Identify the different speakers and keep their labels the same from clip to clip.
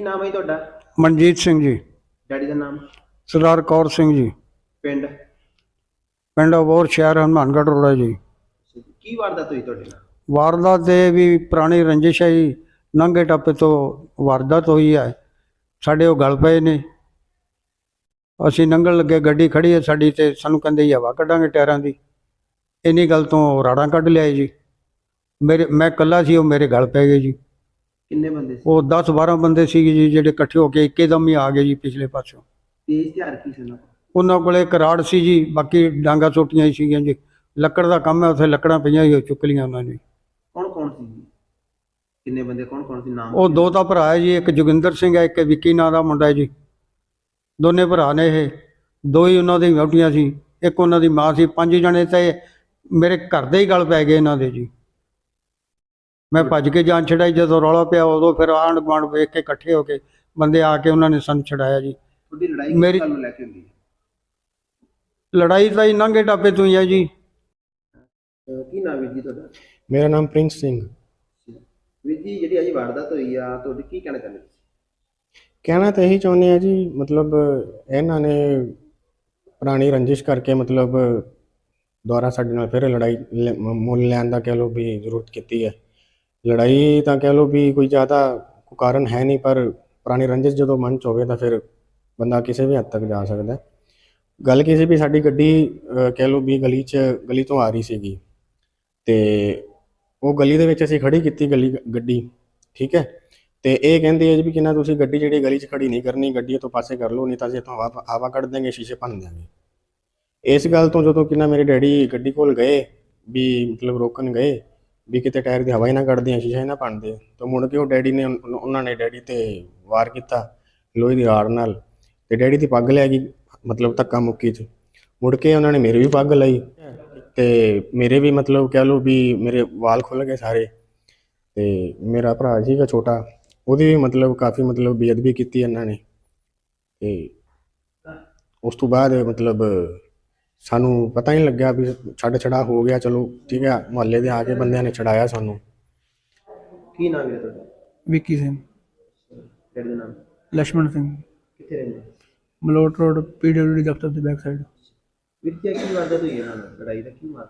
Speaker 1: ਨਾਮ ਹੈ ਜੀ ਤੁਹਾਡਾ?
Speaker 2: ਮਨਜੀਤ ਸਿੰਘ ਜੀ।
Speaker 1: ਡੈਡੀ ਦਾ ਨਾਮ?
Speaker 2: ਸਰਦਾਰ ਕੌਰ ਸਿੰਘ ਜੀ।
Speaker 1: ਪਿੰਡ?
Speaker 2: ਪਿੰਡ ਅਬੋਰ ਸ਼ਹਿਰ ਹਨੂੰਮਾਨਗੜ੍ਹ ਹੈ ਜੀ।
Speaker 1: ਕੀ ਵਾਰਦਾਤ ਹੋਈ ਤੁਹਾਡੇ ਨਾਲ?
Speaker 2: ਵਾਰਦਾਤ ਦੇ ਵੀ ਪੁਰਾਣੀ ਰੰਜਿਸ਼ ਹੈ ਜੀ। ਨੰਗੇ ਟੱਪੇ ਤੋਂ ਵਾਰਦਾਤ ਹੋਈ ਹੈ। ਸਾਡੇ ਉਹ ਗਲ ਪਏ ਨੇ। ਅਸੀਂ ਨੰਗਲ ਲੱਗੇ ਗੱਡੀ ਖੜੀ ਹੈ ਸਾਡੀ ਤੇ ਸਾਨੂੰ ਕਹਿੰਦੇ ਜੀ ਹਵਾ ਕੱਢਾਂਗੇ ਟਾਇਰਾਂ ਦੀ। ਇੰਨੀ ਗੱਲ ਤੋਂ ਰਾੜਾਂ ਕੱਢ ਲਿਆਏ ਜੀ। ਮੇਰੇ ਮੈਂ ਇਕੱਲਾ ਸੀ ਉਹ ਮੇਰੇ ਗਲ ਪੈ ਗਏ ਜੀ।
Speaker 1: ਕਿੰਨੇ ਬੰਦੇ ਸੀ?
Speaker 2: ਉਹ 10 12 ਬੰਦੇ ਸੀਗੇ ਜੀ ਜਿਹੜੇ ਇਕੱਠੇ ਹੋ ਕੇ ਇੱਕਦਮ ਹੀ ਆ ਗਏ ਜੀ ਪਿਛਲੇ ਪਾਸੋਂ।
Speaker 1: ਤੇਜ਼ ਹਥਿਆਰ ਕੀ ਸੀ ਉਹਨਾਂ ਕੋਲ?
Speaker 2: ਉਹਨਾਂ ਕੋਲੇ ਕਰਾੜ ਸੀ ਜੀ ਬਾਕੀ ਡਾਂਗਾ ਚੋਟੀਆਂ ਹੀ ਸੀਗੀਆਂ ਜੀ। ਲੱਕੜ ਦਾ ਕੰਮ ਹੈ ਉੱਥੇ ਲੱਕੜਾਂ ਪਈਆਂ ਹੀ ਚੁੱਕ ਲਈਆਂ ਉਹਨਾਂ ਨੇ।
Speaker 1: ਕੌਣ ਕੌਣ ਸੀ ਜੀ? ਕਿੰਨੇ ਬੰਦੇ ਕੌਣ ਕੌਣ ਸੀ? ਨਾਮ
Speaker 2: ਉਹ ਦੋ ਤਾਂ ਭਰਾ ਹੈ ਜੀ ਇੱਕ ਜੋਗਿੰਦਰ ਸਿੰਘ ਹੈ ਇੱਕ ਵਿੱਕੀ ਨਾਂ ਦਾ ਮੁੰਡਾ ਹੈ ਜੀ। ਦੋਨੇ ਭਰਾ ਨੇ ਇਹ। ਦੋ ਹੀ ਉਹਨਾਂ ਦੀ ਵਹੁਟੀਆਂ ਸੀ ਇੱਕ ਉਹਨਾਂ ਦੀ ਮਾਂ ਸੀ। ਪੰਜ ਜਣੇ ਤੇ ਮੇਰੇ ਘਰ ਦੇ ਹੀ ਗਲ ਪੈ ਗਏ ਇਹਨਾਂ ਦੇ ਜੀ। ਮੈਂ ਭੱਜ ਕੇ ਜਾਨ ਛਡਾਈ ਜਦੋਂ ਰੌਲਾ ਪਿਆ ਉਦੋਂ ਫਿਰ ਆਂਢ ਗੁਆਂਢ ਵੇਖ ਕੇ ਇਕੱਠੇ ਹੋ ਕੇ ਬੰਦੇ ਆ ਕੇ ਉਹਨਾਂ ਨੇ ਸਾਨੂੰ ਛਡਾਇਆ ਜੀ।
Speaker 1: ਤੁਹਾਡੀ ਲੜਾਈ
Speaker 2: ਮੇਰੀ-
Speaker 1: ਕਿਸ ਗੱਲ ਨੂੰ ਲੈ ਕੇ ਹੁੰਦੀ ਹੈ?
Speaker 2: ਲੜਾਈ ਤਾਂ ਹੀ ਨੰਗੇ ਟਾਪੇ ਤੋਂ ਹੀ ਹੈ ਜੀ।
Speaker 1: ਅਹ ਕੀ ਨਾਮ ਹੈ ਜੀ ਤੁਹਾਡਾ?
Speaker 3: ਮੇਰਾ ਨਾਮ ਪ੍ਰਿੰਸ ਸਿੰਘ।
Speaker 1: ਵੀਰ ਜੀ ਜਿਹੜੀ ਅੱਜ ਵਾਰਦਾਤ ਹੋਈ ਆ ਤੁਹਾਡੀ ਕੀ ਕਹਿਣਾ ਚਾਹੁੰਦੇ ਤੁਸੀਂ?
Speaker 3: ਕਹਿਣਾ ਤਾਂ ਇਹੀ ਚਾਹੁੰਦੇ ਆ ਜੀ ਮਤਲਬ ਇਹਨਾਂ ਨੇ ਪੁਰਾਣੀ ਰੰਜਿਸ਼ ਕਰਕੇ ਮਤਲਬ ਦੁਬਾਰਾ ਸਾਡੇ ਨਾਲ ਫਿਰ ਲੜਾਈ ਲੈ- ਮ- ਮੁੱਲ ਲੈਣ ਦਾ ਕਹਿ ਲਓ ਵੀ ਜ਼ਰੂਰਤ ਕੀਤੀ ਹੈ। ਲੜਾਈ ਤਾਂ ਕਹਿ ਲਓ ਵੀ ਕੋਈ ਜ਼ਿਆਦਾ ਕੋਈ ਕਾਰਨ ਹੈ ਨਹੀਂ, ਪਰ ਪੁਰਾਣੀ ਰੰਜਿਸ਼ ਜਦੋਂ ਮਨ ਚ ਹੋਵੇ ਤਾਂ ਫਿਰ ਬੰਦਾ ਕਿਸੇ ਵੀ ਹੱਦ ਤੱਕ ਜਾ ਸਕਦਾ ਗੱਲ ਕੀ ਸੀ ਵੀ ਸਾਡੀ ਗੱਡੀ ਕਹਿ ਲਓ ਵੀ ਗਲੀ 'ਚ, ਗਲੀ ਤੋਂ ਆ ਰਹੀ ਸੀਗੀ ਤੇ ਉਹ ਗਲੀ ਦੇ ਵਿੱਚ ਅਸੀਂ ਖੜੀ ਕੀਤੀ ਗਲੀ, ਗੱਡੀ, ਠੀਕ ਹੈ? ਤੇ ਇਹ ਕਹਿੰਦੇ ਆ ਜੀ ਵੀ ਕਿੰਨਾ ਤੁਸੀਂ ਗੱਡੀ ਜਿਹੜੀ ਗਲੀ 'ਚ ਖੜੀ ਨਹੀਂ ਕਰਨੀ, ਗੱਡੀ ਤੋਂ ਪਾਸੇ ਕਰ ਲਓ, ਨਹੀਂ ਤਾਂ ਅਸੀਂ ਇੱਥੋਂ ਹਵਾ ਹਵਾ ਕੱਢ ਦੇਂਗੇ ਸ਼ੀਸ਼ੇ ਭੰਨ ਦਿਆਂਗੇ। ਇਸ ਗੱਲ ਤੋਂ ਜਦੋਂ ਕਿੰਨਾ ਮੇਰੇ ਡੈਡੀ ਗੱਡੀ ਕੋਲ ਗਏ, ਵੀ ਮਤਲਬ ਰੋਕਣ ਗਏ ਵੀ ਕਿਤੇ ਟਾਇਰ ਦੀ ਹਵਾ ਹੀ ਨਾ ਕੱਢਦੇ ਸ਼ੀਸ਼ੇ ਹੀ ਨਾ ਭੰਨਦੇ ਤਾਂ ਮੁੜ ਕੇ ਉਹ ਡੈਡੀ ਨੇ ਉਨ- ਉਹਨਾਂ ਨੇ ਡੈਡੀ ਤੇ ਵਾਰ ਕੀਤਾ ਲੋਹੇ ਦੀ ਆੜ ਨਾਲ ਤੇ ਡੈਡੀ ਦੀ ਪੱਗ ਲੈ ਗਈ, ਮਤਲਬ ਧੱਕਾ ਮੁੱਕੀ 'ਚ। ਮੁੜ ਕੇ ਉਹਨਾਂ ਨੇ ਮੇਰੀ ਵੀ ਪੱਗ ਲਈ ਤੇ ਮੇਰੇ ਵੀ ਮਤਲਬ ਕਹਿ ਲਓ ਵੀ ਮੇਰੇ ਵਾਲ ਖੁੱਲ ਗਏ ਸਾਰੇ ਤੇ ਮੇਰਾ ਭਰਾ ਸੀਗਾ ਛੋਟਾ, ਉਹਦੀ ਵੀ ਮਤਲਬ ਕਾਫੀ ਮਤਲਬ ਬੇਅਦਬੀ ਕੀਤੀ ਇਹਨਾਂ ਨੇ ਤੇ ਉਸ ਤੋਂ ਬਾਅਦ ਮਤਲਬ ਸਾਨੂੰ ਪਤਾ ਨਹੀਂ ਲੱਗਿਆ ਵੀ ਛੱਡ ਛੜਾ ਹੋ ਗਿਆ ਚਲੋ ਠੀਕ ਹੈ ਮੁਹੱਲੇ ਦੇ ਆ ਕੇ ਬੰਦਿਆਂ ਨੇ ਛਡਾਇਆ ਸਾਨੂੰ।
Speaker 1: ਕੀ ਨਾਮ ਹੈ ਤੁਹਾਡਾ?
Speaker 4: ਵਿੱਕੀ ਸਿੰਘ।
Speaker 1: ਕਿਹੜੇ ਨਾਮ?
Speaker 4: ਲక్ష్మణ ਸਿੰਘ।
Speaker 1: ਕਿੱਥੇ ਰਹਿੰਦੇ
Speaker 4: ਮਲੋਟ ਰੋਡ ਪੀਡਬਲਯੂਡੀ ਦਫ਼ਤਰ ਦੇ ਬੈਕ ਸਾਈਡ
Speaker 1: ਵਿੱਕੀ ਕੀ ਵਾਰਦਾਤ ਹੋਈ ਇਹਨਾਂ ਨਾਲ? ਲੜਾਈ ਦਾ ਕੀ ਮਾਰ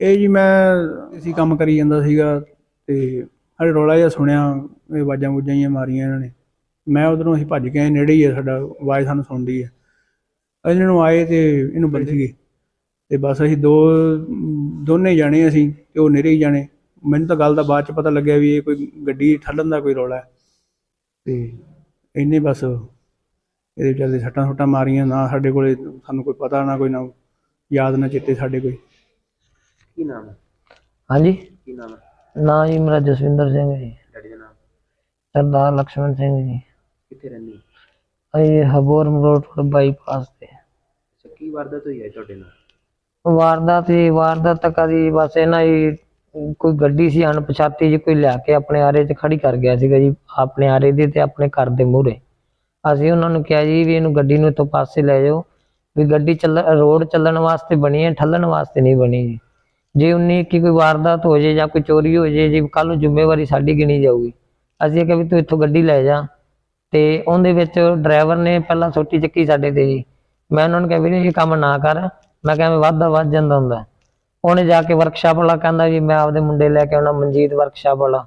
Speaker 4: ਇਹ ਜੀ ਮੈਂ ਅਸੀਂ ਕੰਮ ਕਰੀ ਜਾਂਦਾ ਸੀਗਾ ਤੇ ਹਰ ਰੋਲਾ ਜਿਹਾ ਸੁਣਿਆ ਇਹ ਆਵਾਜ਼ਾਂ ਬੁੱਝਾਂ ਮਾਰੀਆਂ ਇਹਨਾਂ ਨੇ। ਮੈਂ ਉਧਰੋਂ ਅਸੀਂ ਭੱਜ ਕੇ ਨੇੜੇ ਹੀ ਆ ਸਾਡਾ ਆਵਾਜ਼ ਸਾਨੂੰ ਸੁਣਦੀ ਹੈ ਇਹਨਾਂ ਨੂੰ ਆਏ ਤੇ ਇਹਨੂੰ ਬੰਦੀਏ ਤੇ ਬਸ ਅਸੀਂ ਦੋ ਦੋਨੇ ਜਾਣੇ ਅਸੀਂ ਤੇ ਉਹ ਨੇਰੇ ਹੀ ਜਾਣੇ। ਮੈਨੂੰ ਤਾਂ ਗੱਲ ਦਾ ਬਾਅਦ ਚ ਪਤਾ ਲੱਗਿਆ ਵੀ ਇਹ ਕੋਈ ਗੱਡੀ ਠੱਲਣ ਦਾ ਕੋਈ ਰੌਲਾ ਤੇ ਇੰਨੇ ਬਸ ਇਹਦੇ ਵਿਚਾਰੇ ਸੱਟਾਂ ਸੁੱਟਾਂ ਮਾਰੀਆਂ ਨਾ ਸਾਡੇ ਕੋਲੇ ਸਾਨੂੰ ਕੋਈ ਪਤਾ ਨਾ ਕੋਈ ਨਾ ਯਾਦ ਨਾ ਚਿੱਤੇ ਸਾਡੇ ਕੋਈ।
Speaker 1: ਕੀ ਨਾਮ ਹੈ?
Speaker 5: ਹਾਂਜੀ।
Speaker 1: ਕੀ ਨਾਮ ਹੈ?
Speaker 5: ਨਾ ਜੀ ਮੇਰਾ ਜਸਵਿੰਦਰ ਸਿੰਘ ਜੀ।
Speaker 1: ਡੈਡੀ ਦਾ ਨਾਮ?
Speaker 5: ਸਰਦਾਰ ਲਕਸ਼ਮਣ ਸਿੰਘ ਜੀ।
Speaker 1: ਕਿੱਥੇ ਰਹਿੰਦੇ
Speaker 5: ਅਸੀਂ ਹਬੋਰ ਰੋਡ ਬਾਈਪਾਸ
Speaker 1: ਵਾਰਦਾਤ ਹੋਈ ਹੈ ਤੁਹਾਡੇ ਨਾਲ?
Speaker 5: ਵਾਰਦਾਤ ਹੀ ਵਾਰਦਾਤ ਤਾਂ ਕਦੀ ਬਸ ਇਹਨਾਂ ਹੀ ਕੋਈ ਗੱਡੀ ਸੀ, ਅਣਪਛਾਤੀ ਜੀ ਕੋਈ ਲਿਆ ਕੇ ਆਪਣੇ ਆਰੇ 'ਚ ਖੜੀ ਕਰ ਗਿਆ ਸੀਗਾ ਜੀ, ਆਪਣੇ ਆਰੇ ਦੇ ਤੇ ਆਪਣੇ ਘਰ ਦੇ ਮੂਹਰੇ। ਅਸੀਂ ਉਹਨਾਂ ਨੂੰ ਕਿਹਾ ਜੀ ਵੀ ਇਹਨੂੰ ਗੱਡੀ ਨੂੰ ਇੱਥੋਂ ਪਾਸੇ ਲੈ ਜਾਓ, ਵੀ ਗੱਡੀ ਚੱਲ, ਰੋਡ ਚੱਲਣ ਵਾਸਤੇ ਬਣੀ ਹੈ, ਠੱਲਣ ਵਾਸਤੇ ਨਹੀਂ ਬਣੀ ਜੀ। ਜੇ ਉਨੀ ਕੀ ਕੋਈ ਵਾਰਦਾਤ ਹੋ ਜੇ ਜਾਂ ਕੋਈ ਚੋਰੀ ਹੋ ਜੇ, ਜੀ ਕੱਲ ਨੂੰ ਜ਼ਿੰਮੇਵਾਰੀ ਸਾਡੀ ਗਿਣੀ ਜਾਊਗੀ। ਅਸੀਂ ਕਿਹਾ ਵੀ ਤੂੰ ਇੱਥੋਂ ਗੱਡੀ ਲੈ ਜਾ। ਤੇ ਉਹਦੇ ਵਿੱਚ ਡਰਾਈਵਰ ਨੇ ਪਹਿਲਾਂ ਸੋਟੀ ਚੱਕੀ ਸਾਡੇ ਤੇ ਜੀ। ਮੈਂ ਉਹਨਾਂ ਨੂੰ ਕਿਹਾ, ਵੀਰੇ, ਇਹ ਕੰਮ ਨਾ ਕਰ। ਮੈਂ ਕਿਹਾ ਮੈਂ ਵਾਧਾ ਵੱਧ ਜਾਂਦਾ ਹੁੰਦਾ ਉਹਨੇ ਜਾ ਕੇ ਵਰਕਸ਼ਾਪ ਵਾਲਾ ਕਹਿੰਦਾ ਜੀ, ਮੈਂ ਆਪਦੇ ਮੁੰਡੇ ਲੈ ਕੇ ਆਉਣਾ, ਮਨਜੀਤ ਵਰਕਸ਼ਾਪ ਵਾਲਾ।